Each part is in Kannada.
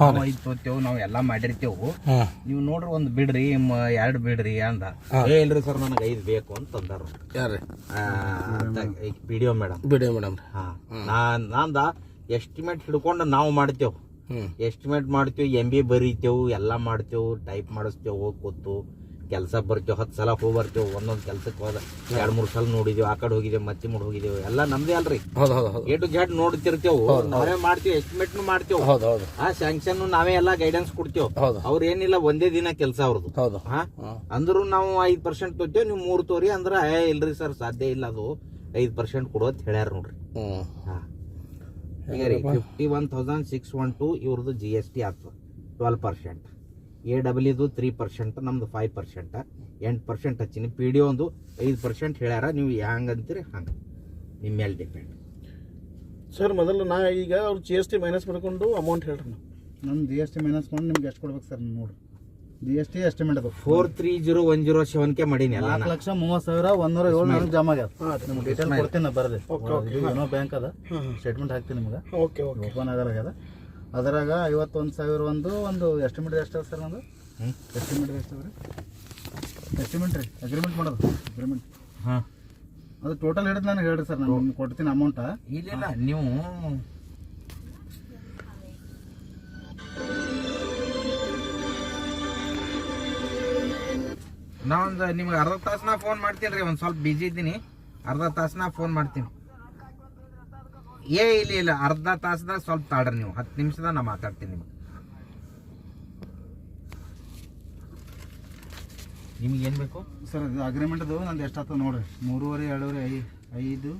ನಾವು ಐದು ತೋತೇವು ನಾವು ಎಲ್ಲಾ ಮಾಡಿರ್ತೇವು. ನೀವು ನೋಡ್ರಿ ಒಂದ್ ಬಿಡ್ರಿ ಮ- ಎರಡ್ ಬಿಡ್ರಿ ಅಂದ. ಏ ಇಲ್ರಿ ಸರ್ ನನಗೆ ಐದು ಬೇಕು ಅಂತ ಅಂದಾರ ಯಾರ್ರಿ? P D O madam. ಬಿಡಿ ಮೇಡಮ್ ಹಾ. ನಾನ್ ನಂದ ಎಸ್ಟಿಮೇಟ್ ಹಿಡ್ಕೊಂಡು ನಾವು ಮಾಡ್ತೇವೆ. ಹ್ಞೂ ಎಸ್ಟಿಮೇಟ್ ಮಾಡ್ತೇವೆ ಎಂ ಬಿ ಬರೀತೇವ್ ಎಲ್ಲಾ ಮಾಡ್ತೇವ್ ಟೈಪ್ ಮಾಡಿಸ್ತೇವ್ ಹೋಗಿ ಕೂತು. ಕೆಲಸ ಬರ್ತೇವೆ ಹತ್ತು ಸಲ ಹೋಗಿ ಬರ್ತೇವೆ ಒಂದೊಂದು ಕೆಲಸಕ್ಕೆ ಹೋದ ಎರಡು ಮೂರು ಸಲ ನೋಡಿದೇವೆ ಆ ಕಡೆ ಹೋಗಿದ್ದೇವೆ ಮತ್ತೆ ಮುಡ್ ಹೋಗಿದ್ದೇವೆ ಎಲ್ಲ ನಮ್ದೇ ಅಲ್ರಿ. ಹೌದು ಹೌದು ನೋಡ್ತಿರ್ತೇವೆ ಎ ಟು ಝೆಡ್ ನೋಡ್ತಿರ್ತೇವ್ ನಾವೇ ಮಾಡ್ತೀವಿ ಎಸ್ಟಿಮೇಟ್ ಮಾಡ್ತೇವೆ ಆ ಸ್ಯಾಂಕ್ಷನ್ ನಾವೇ ಎಲ್ಲಾ ಗೈಡೆನ್ಸ್ ಕೊಡ್ತೇವೆ ಅವ್ರ ಏನಿಲ್ಲ ಒಂದೇ ದಿನ ಕೆಲಸ ಅವ್ರದ್ದು ಹಾ. ಅಂದ್ರು ನಾವು ಐದು ಪರ್ಸೆಂಟ್ ತೋತೇವೆ ನೀವು ಮೂರು ತೋರಿ ಅಂದ್ರ ಏ ಇಲ್ರಿ ಸರ್ ಸಾಧ್ಯ ಇಲ್ಲ ಅದು ಐದು ಪರ್ಸೆಂಟ್ ಕೊಡೋತ್ ಹೇಳ್ಯಾರ ನೋಡ್ರಿ. ಹಾ. ಈಗ ರೀ fifty one thousand six one two ಇವ್ರದ್ದು ಜಿ ಎಸ್ ಟಿ ಆಗ್ತದೆ ಟ್ವೆಲ್ ಪರ್ಸೆಂಟ್ ಎ ಡಬ್ಲ್ಯೂದು ತ್ರೀ ಪರ್ಸೆಂಟ್ ನಮ್ದು ಫೈವ್ ಪರ್ಸೆಂಟ್ ಎಂಟು ಪರ್ಸೆಂಟ್ ಹಚ್ಚೀನಿ. ಪಿ ಡಿ ಒಂದು ಐದು ಪರ್ಸೆಂಟ್ ಹೇಳ್ಯಾರ ನೀವು ಹ್ಯಾಂಗೆ ಅಂತೀರಿ ಹಂಗೆ. ನಿಮ್ಮ ಮೇಲೆ ಡಿಪೆಂಡ್ ಸರ್ ಮೊದಲು ನಾ ಈಗ ಅವ್ರು ಜಿ ಎಸ್ ಟಿ ಮೈನಸ್ ಮಾಡ್ಕೊಂಡು ಅಮೌಂಟ್ ಹೇಳ್ರಿ ನಾವು. ನಮ್ಮ ಜಿ ಎಸ್ ಟಿ ಮೈನಸ್ ಮಾಡಿ ನಿಮ್ಗೆ ಎಷ್ಟು ಕೊಡ್ಬೇಕು ಸರ್ ನೋಡಿ ಜಿ ಎಸ್ ಟಿ ಎಸ್ಟಿಮೇಟ್ ಅದು. Four three zero one zero seven K ಮಾಡೀನಿ ಎಲ್ಲ ನಾಲ್ಕು ಲಕ್ಷ ಮೂವತ್ತು ಸಾವಿರ ಒಂದೂರ ಏಳು ನನಗೆ ಜಮಾ ಆಗ್ಯದ. ಹಾಂ ನಿಮ್ಗೆ ಡೀಟೇಲ್ ಕೊಡ್ತೀನಿ ಓಕೆ. ಏನೋ ಬ್ಯಾಂಕ್ ಅದ. ಸ್ಟೇಟ್ಮೆಂಟ್ ಹಾಕ್ತೀನಿ ನಿಮ್ಗೆ. Okay okay. ಓಪನ್ ಆಗಲಾಗ್ಯದ ಅದರಾಗ ಐವತ್ತೊಂದು ಸಾವಿರ ಒಂದು ಒಂದು ಎಸ್ಟಿಮೇಟ್ ಎಷ್ಟು ಸರ್ ಒಂದು. ಎಸ್ಟಿಮೇಟ್ ಎಷ್ಟು ರೀ ಎಸ್ಟಿಮೇಟ್ ರೀ ಅಗ್ರಿಮೆಂಟ್ ಮಾಡೋದು ಅಗ್ರಿಮೆಂಟ್ ಹಾಂ. ಅದು ಟೋಟಲ್ ಹಿಡಿದು ನನಗೆ ಹೇಳ್ರಿ ಸರ್ ನಾನು ನಿಮ್ಗೆ ಕೊಡ್ತೀನಿ ಅಮೌಂಟ ಇಲ್ಲ ನೀವು ನಾ ಒಂದು ನಿಮ್ಗೆ ಅರ್ಧ ತಾಸನ ಫೋನ್ ಮಾಡ್ತೀನಿ ರೀ ಒಂದು ಸ್ವಲ್ಪ ಬಿಜಿ ಇದ್ದೀನಿ. ಅರ್ಧ ತಾಸನ ಫೋನ್ ಮಾಡ್ತೀನಿ. ಏ ಇಲ್ಲ ಇಲ್ಲ ಅರ್ಧ ತಾಸದಾಗ ಸ್ವಲ್ಪ ತಾಡ್ರಿ ನೀವು. ಹತ್ತು ನಿಮಿಷದಾಗ ನಾ ಮಾತಾಡ್ತೀನಿ ನಿಮ್ಗೆ. ನಿಮ್ಗೆ ಏನು ಬೇಕು? ಸರ್ ಇದು ಅಗ್ರಿಮೆಂಟ್ದು ನಂದು ಎಷ್ಟು ಆಗ್ತದೆ ನೋಡ್ರಿ. ಮೂರುವರೆ ಎರಡೂವರೆ ಐ ಐದು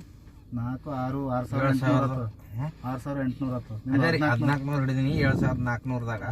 ನಾಲ್ಕು ಆರು ಆರು ಸಾವಿರ ಎಂಟುನೂರು ಆರು ಸಾವಿರ ಎಂಟುನೂರ ಹತ್ತು ಅದೇ ರೀ ಹದಿನಾಲ್ಕು ನೂರು ಹಿಡಿದೀನಿ ಏಳು ಸಾವಿರದ ನಾಲ್ಕುನೂರದಾಗ.